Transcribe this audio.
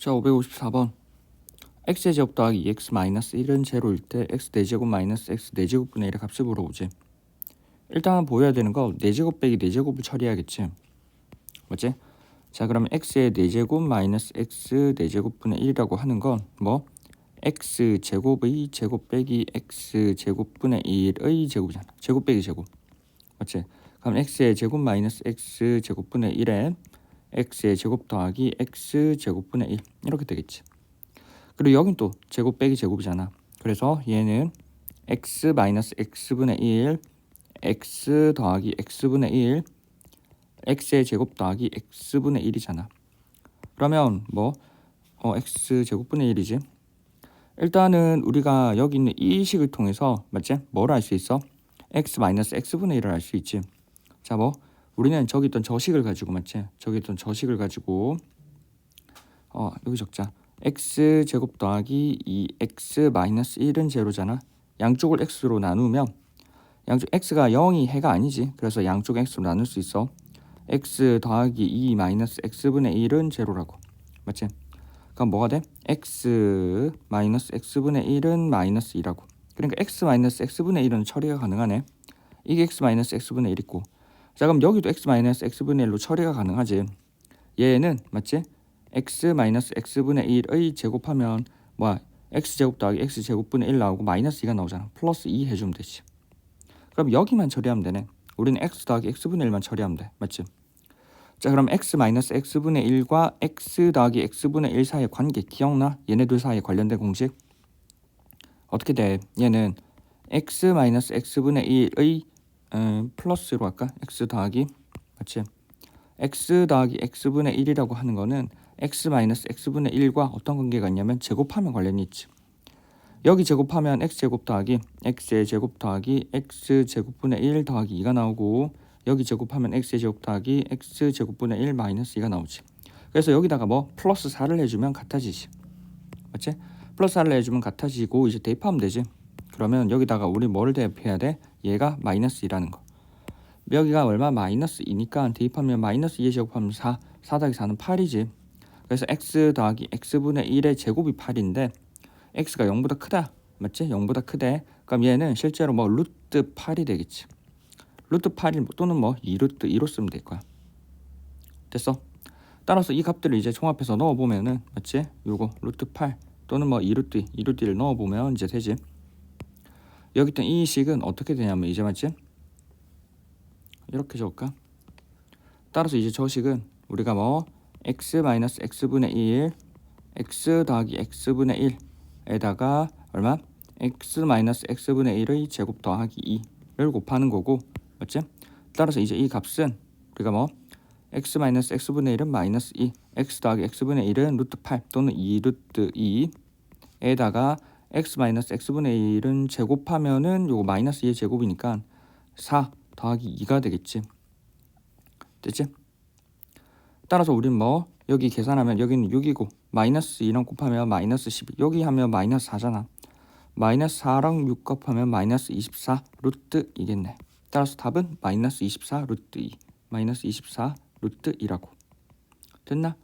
자 554번 x의 제곱 더하기 2x 마이너스 1은 제로일 때 x 4제곱 마이너스 x 4제곱분의 1의 값을 물어보지 일단 보여야 되는 거 4제곱 빼기 4제곱을 처리해야겠지 맞지? 자 그러면 x의 4제곱 마이너스 x 4제곱분의 1이라고 하는 건 뭐? x 제곱의 제곱 빼기 x 제곱분의 1의 제곱이잖아 제곱 빼기 제곱 맞지? 그럼 x의 제곱 마이너스 x 제곱분의 1에 x의 제곱 더하기 x 제곱분의 1 이렇게 되겠지. 그리고 여긴 또 제곱 빼기 제곱이잖아. 그래서 얘는 x 마이너스 x분의 1 x 더하기 x분의 1 x의 제곱 더하기 x분의 1이잖아. 그러면 뭐 어, x 제곱분의 1이지. 일단은 우리가 여기 있는 이 식을 통해서 맞지? 뭘알수 있어? x 마이너스 x분의 1을 알 수 있지. 자, 뭐 우리는 저기 있던 저식을 가지고 맞지? 저기 있던 저식을 가지고 어 여기 적자 x 제곱 더하기 2x 마이너스 1은 제로잖아. 양쪽을 x로 나누면 양쪽 x가 0이 해가 아니지. 그래서 양쪽 x로 나눌 수 있어. x 더하기 2 마이너스 x분의 1은 제로라고. 맞지? 그럼 뭐가 돼? x 마이너스 x분의 1은 마이너스 2라고. 그러니까 x 마이너스 x분의 1은 처리가 가능하네. 이게 x 마이너스 x분의 1 있고 자 그럼 여기도 x 마이너스 x분의 1로 처리가 가능하지. 얘는 맞지? x 마이너스 x분의 1의 제곱하면 뭐야? x 제곱 더하기 x 제곱분의 1 나오고 마이너스 2가 나오잖아. 플러스 2 해주면 되지. 그럼 여기만 처리하면 되네. 우리는 x 더하기 x분의 1만 처리하면 돼. 맞지? 자 그럼 x 마이너스 x분의 1과 x 더하기 x분의 1 사이의 관계 기억나? 얘네들 사이에 관련된 공식 어떻게 돼? 얘는 x 마이너스 x분의 1의 음, 플러스로 할까? x 더하기 맞지? x 더하기 x분의 1이라고 하는 거는 x 마이너스 x분의 1과 어떤 관계가 있냐면 제곱하면 관련이 있지. 여기 제곱하면 x 제곱 더하기 x의 제곱 더하기 x 제곱분의 1 더하기 2가 나오고 여기 제곱하면 x의 제곱 더하기 x 제곱분의 1 마이너스 2가 나오지. 그래서 여기다가 뭐 플러스 4를 해주면 같아지지. 맞지? 플러스 4를 해주면 같아지고 이제 대입하면 되지. 그러면 여기다가 우리 뭐를 대입해야 돼? 얘가 마이너스 2라는 거. 여기가 얼마? 마이너스 2니까 대입하면 마이너스 2에 제곱하면 4, 4 더하기 4는 8이지. 그래서 x 더하기 x분의 1의 제곱이 8인데 x가 0보다 크다. 맞지? 0보다 크대. 그럼 얘는 실제로 뭐 루트 8이 되겠지. 루트 8이 또는 뭐 2루트 2로 쓰면 될 거야. 됐어? 따라서 이 값들을 이제 종합해서 넣어보면은 맞지? 요거 루트 8 또는 뭐 2루트 2, 2루트 1 넣어보면 이제 되지. 여기 있던 이 식은 어떻게 되냐면 이제 맞지? 이렇게 적을까? 따라서 이제 저 식은 우리가 뭐 x 마이너스 x분의 1 x 더하기 x분의 1에다가 얼마? x 마이너스 x분의 1의 제곱 더하기 2를 곱하는 거고 맞지? 따라서 이제 이 값은 우리가 뭐 x 마이너스 x분의 1은 마이너스 2 x 더하기 x분의 1은 루트 8 또는 2 루트 2에다가 x 마이너스 x분의 1은 제곱하면은 요거 마이너스 2의 제곱이니까 4 더하기 2가 되겠지. 됐지? 따라서 우린 뭐 여기 계산하면 여기는 6이고 마이너스 2랑 곱하면 마이너스 12 여기 하면 마이너스 4잖아. 마이너스 4랑 6 곱하면 마이너스 24 루트 2겠네. 따라서 답은 마이너스 24 루트 2 마이너스 24 루트 2라고. 됐나?